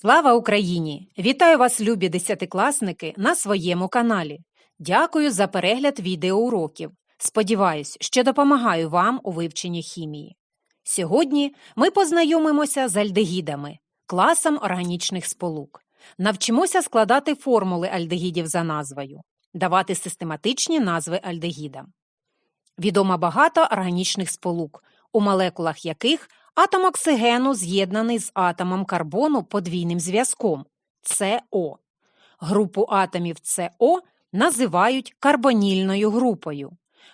Слава Україні! Вітаю вас, любі десятикласники, на своєму каналі. Дякую за перегляд відеоуроків. Сподіваюсь, що допомагаю вам у вивченні хімії. Сьогодні ми познайомимося з альдегідами, класом органічних сполук. Навчимося складати формули альдегідів за назвою, давати систематичні назви альдегідам. Відомо багато органічних сполук, у молекулах яких атом оксигену з'єднаний з атомом карбону подвійним зв'язком СО. Групу атомів СО називають карбонільною групою.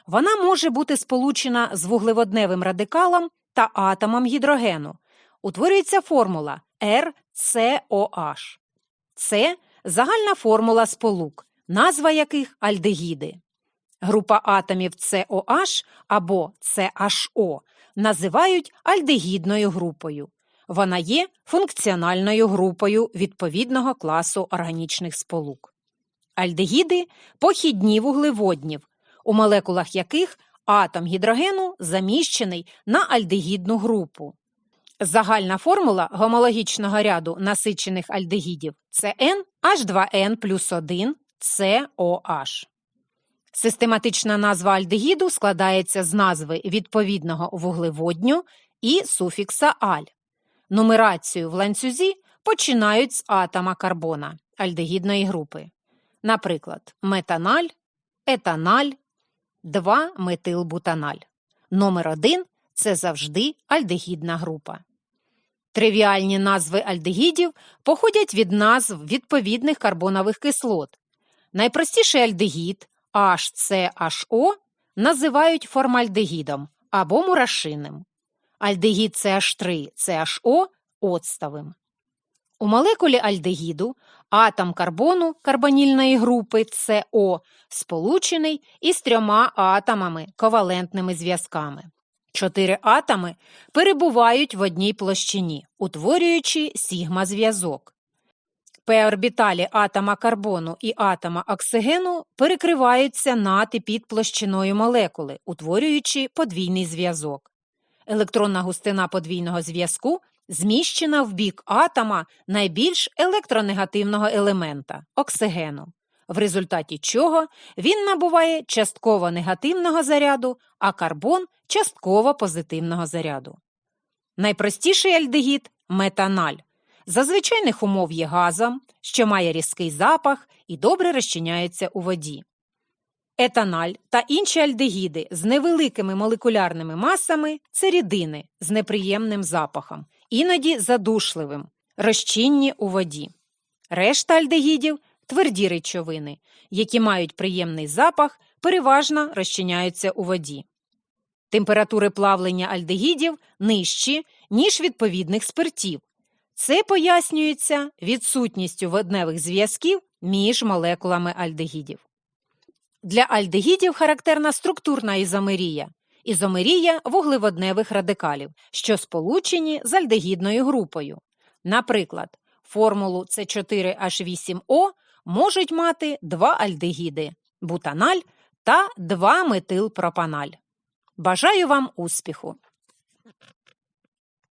Вона може бути сполучена з вуглеводневим радикалом та атомом гідрогену. Утворюється формула RCOH. Це загальна формула сполук, назва яких альдегіди. Група атомів COH або CHO називають альдегідною групою. Вона є функціональною групою відповідного класу органічних сполук. Альдегіди похідні вуглеводнів, у молекулах яких атом гідрогену заміщений на альдегідну групу. Загальна формула гомологічного ряду насичених альдегідів це H2N плюс 1 COH. Систематична назва альдегіду складається з назви відповідного вуглеводню і суфікса аль. Нумерацію в ланцюзі починають з атома карбона альдегідної групи. Наприклад, метаналь, етаналь, 2-метилбутаналь. Номер 1 це завжди альдегідна група. Тривіальні назви альдегідів походять від назв відповідних карбонових кислот. Найпростіший альдегід HCHO називають формальдегідом або мурашиним. Альдегід CH3 CHO оцтовим. У молекулі альдегіду атом карбону карбонільної групи СО сполучений із трьома атомами ковалентними зв'язками. Чотири атоми перебувають в одній площині, утворюючи сігма-зв'язок. П-орбіталі атома карбону і атома оксигену перекриваються над і під площиною молекули, утворюючи подвійний зв'язок. Електронна густина подвійного зв'язку зміщена в бік атома найбільш електронегативного елемента оксигену, в результаті чого він набуває частково негативного заряду, а карбон частково позитивного заряду. Найпростіший альдегід метаналь. За звичайних умов є газом, що має різкий запах і добре розчиняється у воді. Етаналь та інші альдегіди з невеликими молекулярними масами це рідини з неприємним запахом, іноді задушливим, розчинні у воді. Решта альдегідів тверді речовини, які мають приємний запах, переважно розчиняються у воді. Температури плавлення альдегідів нижчі, ніж відповідних спиртів. Це пояснюється відсутністю водневих зв'язків між молекулами альдегідів. Для альдегідів характерна структурна ізомерія ізомерія вуглеводневих радикалів, що сполучені з альдегідною групою. Наприклад, формулу С4H8O можуть мати два альдегіди бутаналь та 2-метилпропаналь. Бажаю вам успіху!